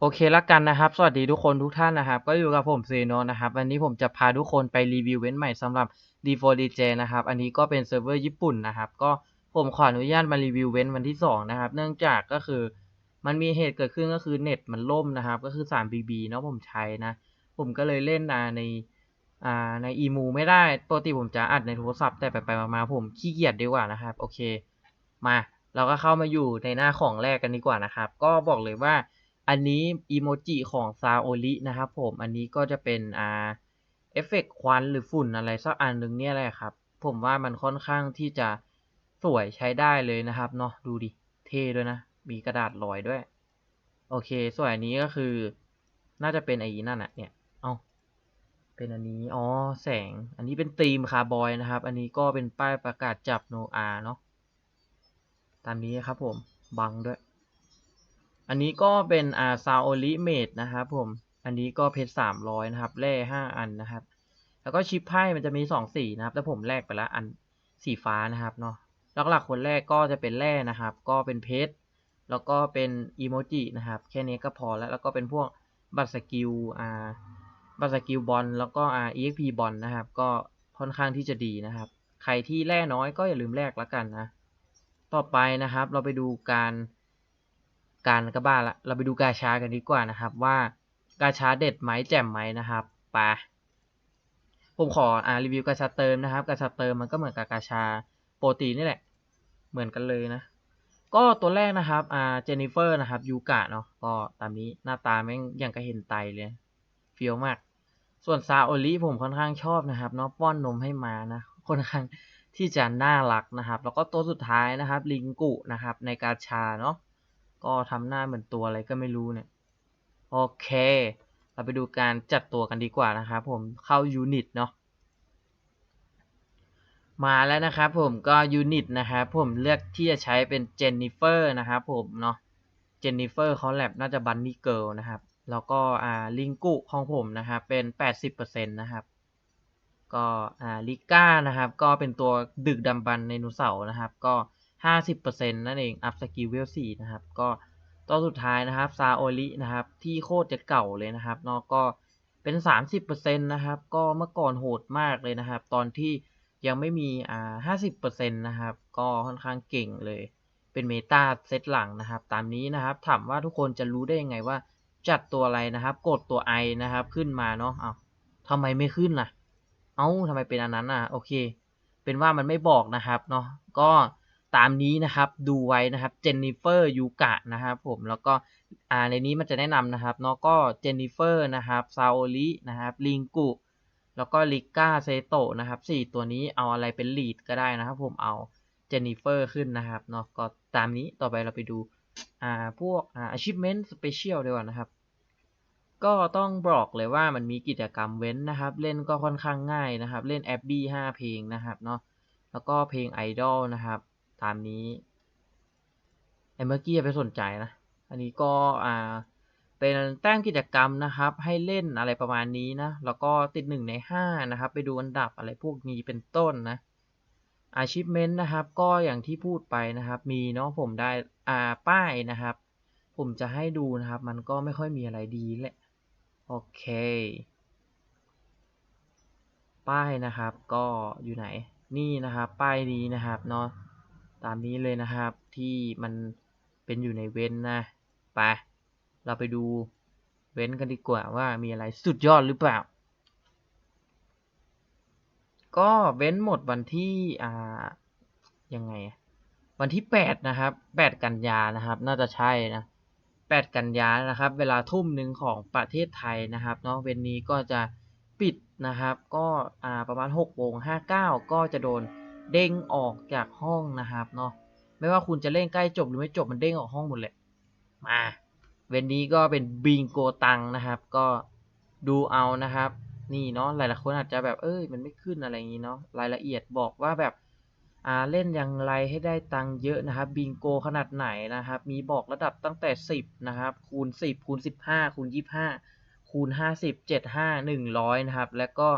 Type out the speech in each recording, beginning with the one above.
โอเคละกันนะครับ สวัสดีทุกคนทุกท่านนะครับ ก็อยู่กับผมซีโนนะครับ วันนี้ผมจะพาทุกคนไปรีวิวเว้นใหม่สำหรับ D4DJ นะครับ อันนี้ก็เป็นเซิร์ฟเวอร์ญี่ปุ่นนะครับ ก็ผมขออนุญาตมารีวิวเว้นวันที่ 2 นะครับ เนื่องจากก็คือมันมีเหตุเกิดขึ้นก็คือเน็ตมันล่มนะครับ ก็คือ 3BB เนาะผมใช้นะ ผมก็เลยเล่นในในอีมูไม่ได้ ปกติผมจะอัดในโทรศัพท์แต่ไปไปๆมาๆผมขี้เกียจดีกว่านะครับ โอเค มา เราก็เข้ามาอยู่ในหน้าของแรกกันดีกว่านะครับ ก็บอกเลยว่า อันนี้อีโมจิของซาโอรินะครับผม อันนี้ก็จะเป็นอ่าเอฟเฟกต์ควันหรือฝุ่นอะไรสักอันหนึ่งเนี่ยแหละครับ ผมว่ามันค่อนข้างที่จะสวยใช้ได้เลยนะครับเนาะดูดิ เท่ด้วยนะ มีกระดาษลอยด้วย โอเค ส่วนอันนี้ก็คือ น่าจะเป็นไอ้นั่นอะเนี่ย เอาเป็นอันนี้ อ๋อ แสง อันนี้เป็นธีมคาร์บอยนะครับ อันนี้ก็เป็นป้ายประกาศจับโนอาเนาะ ตามนี้ครับผม บังด้วย อันนี้ก็เป็นอาซาโอลิเมดนะครับผม อันนี้ก็เพชรสามร้อยนะครับแร่ห้าอันนะครับ แล้วก็ชิปไพ่มันจะมีสองสีนะครับ แต่ผมแลกไปแล้วอันสีฟ้านะครับเนาะหลักๆคนแรกก็จะเป็นแร่นะครับ ก็เป็นเพชรแล้วก็เป็นอีโมจินะครับ แค่นี้ก็พอแล้ว แล้วก็เป็นพวกบัตรสกิลอ่าบัตรสกิลบอลแล้วก็อ่า EXP บอลนะครับ ก็ค่อนข้างที่จะดีนะครับ ใครที่แร่น้อยก็อย่าลืมแลกแล้วกันนะ ต่อไปนะครับ เราไปดูการ การกระบ้าละ เราไปดูกาชากันดีกว่านะครับ ว่ากาชาเด็ดไหมแจ่มไหมนะครับไปผมขออ่ารีวิวกาชาเติมนะครับ กาชาเติมมันก็เหมือนกับกาชาโปรตีนนี่แหละ เหมือนกันเลยนะ ก็ตัวแรกนะครับอ่าเจนนิเฟอร์นะครับยูกะเนาะก็ตามนี้หน้าตาแม่งอย่างกระเห็นไตเลยเฟี้ยวมาก ส่วนซาโอริผมค่อนข้างชอบนะครับเนาะป้อนนมให้มานะค่อนข้างที่จะน่ารักนะครับ แล้วก็ตัวสุดท้ายนะครับ ลิงกุนะครับในกาชาเนาะ ก็ทำหน้าเหมือนตัวอะไรก็ไม่รู้เนี่ย โอเค เราไปดูการจัดตัวกันดีกว่านะครับผมเข้ายูนิตเนาะมาแล้วนะครับผมก็ยูนิตนะครับผมเลือกที่จะใช้เป็นเจนนิเฟอร์นะครับผมเนาะเจนนิเฟอร์เขาแลบน่าจะบันนี่เกิลนะครับ แล้วก็อ่าลิงกุของผมนะครับเป็น 80%นะครับก็อ่าลิก้านะครับก็เป็นตัวดึกดำบรรในนูเสาร์นะครับ ก็ 50%นั่นเอง อัพสกิลเวล4นะครับ ก็ตัวสุดท้ายนะครับซาโอรินะครับ ที่โคตรจะเก่าเลยนะครับเนาะก็เป็น 30%นะครับ ก็เมื่อก่อนโหดมากเลยนะครับ ตอนที่ยังไม่มีอ่า50%นะครับ ก็ค่อนข้างเก่งเลย เป็นเมตาเซตหลังนะครับ ตามนี้นะครับ ถามว่าทุกคนจะรู้ได้ยังไงว่าจัดตัวอะไรนะครับ กดตัว i นะครับ ขึ้นมาเนาะ เอาทำไมไม่ขึ้นล่ะ เอ้าทำไมเป็นอันนั้นอะ โอเค เป็นว่ามันไม่บอกนะครับเนาะ ก็ ตามนี้นะครับดูไว้นะครับเจนนิเฟอร์ยูกะนะครับผมแล้วก็อ่าในนี้มันจะแนะนำนะครับเนาะก็เจนนิเฟอร์นะครับซาโอรินะครับลิงกุแล้วก็ลิก้าเซโตะนะครับสี่ตัวนี้เอาอะไรเป็นลีดก็ได้นะครับผมเอาเจนนิเฟอร์ขึ้นนะครับเนาะก็ตามนี้ต่อไปเราไปดูอ่าพวกอ่า achievement special ดีกว่านะครับก็ต้องบอกเลยว่ามันมีกิจกรรมเว้นนะครับ เล่นก็ค่อนข้างง่ายนะครับ เล่นแอปบี้ห้าเพลงนะครับเนาะแล้วก็เพลงไอดอลนะครับ ตามนี้ไอ้เมื่อกี้อย่าไปสนใจนะ อันนี้ก็อ่าเป็นแต้มกิจกรรมนะครับ ให้เล่นอะไรประมาณนี้นะ แล้วก็ติดหนึ่งในห้านะครับ ไปดูอันดับอะไรพวกนี้เป็นต้นนะ achievement นะครับ ก็อย่างที่พูดไปนะครับ มีเนาะผมได้อ่าป้ายนะครับ ผมจะให้ดูนะครับ มันก็ไม่ค่อยมีอะไรดีแหละ โอเค ป้ายนะครับ ก็อยู่ไหน นี่นะครับ ป้ายนี้นะครับเนาะ ตามนี้เลยนะครับที่มันเป็นอยู่ในเว้นนะไปเราไปดูเว้นกันดีกว่าว่ามีอะไรสุดยอดหรือเปล่า ก็เว้นหมดวันที่อ่ายังไง วันที่แปดนะครับแปดกันยานะครับ น่าจะใช่นะแปดกันยานะครับ เวลาทุ่มหนึ่งของประเทศไทยนะครับเนาะเว้นนี้ก็จะปิดนะครับ ก็อ่าประมาณหกโมงห้าเก้าก็จะโดน เด้งออกจากห้องนะครับเนาะไม่ว่าคุณจะเล่นใกล้จบหรือไม่จบมันเด้งออกห้องหมดเลยมาเวนนี้ก็เป็นบิงโกตังนะครับ ก็ดูเอานะครับ นี่เนาะหลายๆคนอาจจะแบบเอ้ยมันไม่ขึ้นอะไรอย่างนี้เนาะรายละเอียดบอกว่าแบบอ่าเล่นอย่างไรให้ได้ตังเยอะนะครับบิงโกขนาดไหนนะครับ มีบอกระดับตั้งแต่ 10 นะครับ คูณ 10 คูณ 15 คูณ 25 คูณ 50 75 100 นะครับ แล้วก็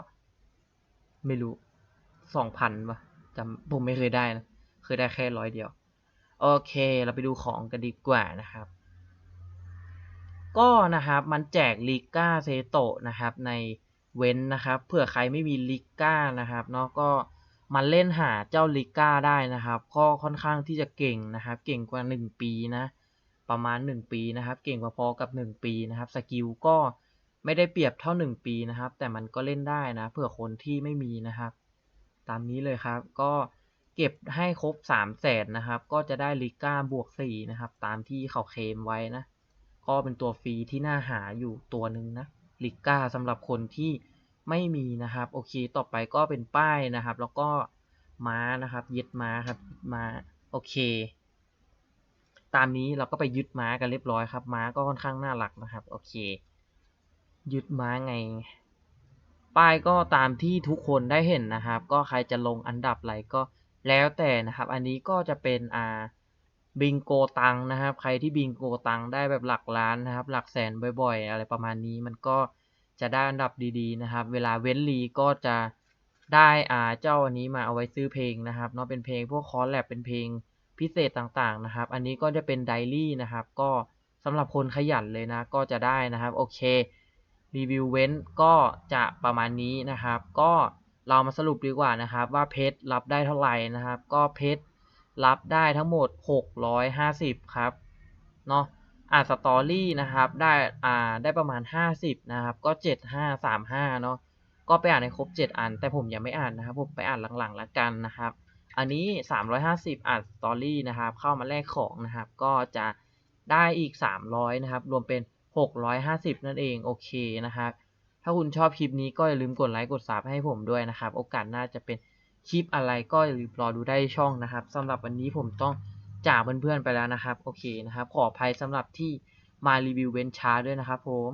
ไม่รู้ 2,000ป่ะ จำผมไม่เคยได้นะเคยได้แค่ร้อยเดียว โอเค เราไปดูของกันดีกว่านะครับ ก็นะครับมันแจกลิก้าเซโตะนะครับในเว้นนะครับเผื่อใครไม่มีลิก้านะครับเนาะก็มันเล่นหาเจ้าลิก้าได้นะครับ ก็ค่อนข้างที่จะเก่งนะครับ เก่งกว่า 1 ปีนะ ประมาณ 1 ปีนะครับ เก่งพอๆกับ 1 ปีนะครับ สกิลก็ไม่ได้เปรียบเท่า 1 ปีนะครับ แต่มันก็เล่นได้นะ เผื่อคนที่ไม่มีนะครับ ตามนี้เลยครับ ก็เก็บให้ครบ3 0 0แสนนะครับ ก็จะได้ลิก้าบวก4นะครับ ตามที่เขาเคลมไว้นะ ก็เป็นตัวฟรีที่น่าหาอยู่ตัวหนึ่งนะลิก้าสำหรับคนที่ไม่มีนะครับ โอเค ต่อไปก็เป็นป้ายนะครับ แล้วก็ม้านะครับ ยึดม้าครับม้าโอเค ตามนี้เราก็ไปยึดม้ากันเรียบร้อยครับ ม้าก็ค่อนข้างน่ารักนะครับ โอเค ยึดม้าไง ป้ายก็ตามที่ทุกคนได้เห็นนะครับ ก็ใครจะลงอันดับอะไรก็แล้วแต่นะครับ อันนี้ก็จะเป็นอ่าบิงโกตังนะครับ ใครที่บิงโกตังได้แบบหลักล้านนะครับ หลักแสนบ่อย ๆ อะไรประมาณนี้มันก็จะได้อันดับดีๆนะครับ เวลาเว้นลีก็จะได้อ่าเจ้าอันนี้มาเอาไว้ซื้อเพลงนะครับเนาะเป็นเพลงพวกคอร์แลบเป็นเพลงพิเศษต่างๆนะครับ อันนี้ก็จะเป็นไดรี่นะครับ ก็สำหรับคนขยันเลยนะ ก็จะได้นะครับ โอเค รีวิวเว้นก็จะประมาณนี้นะครับ ก็เรามาสรุปดีกว่านะครับ ว่าเพชรรับได้เท่าไหร่นะครับ ก็เพชรรับได้ทั้งหมด 650 ครับเนาะอ่าสตอรี่นะครับได้อ่าได้ประมาณ 50 นะครับ ก็ 7535 เนาะก็ไปอ่านในครบ 7 อัน แต่ผมยังไม่อ่านนะครับ ผมไปอ่านหลังๆแล้วกันนะครับ อันนี้ 350 อ่านสตอรี่นะครับ เข้ามาแลกของนะครับ ก็จะได้อีก 300 นะครับ รวมเป็น 650 นั่นเองโอเคนะครับถ้าคุณชอบคลิปนี้ก็อย่าลืมกดไลค์กดซับให้ผมด้วยนะครับ โอกาสหน้าจะเป็นคลิปอะไรก็อย่าลืมรอดูได้ช่องนะครับสำหรับวันนี้ผมต้องจากเพื่อนๆไปแล้วนะครับ โอเคนะครับ ขออภัยสำหรับที่มารีวิวเว้นช้าด้วยนะครับผม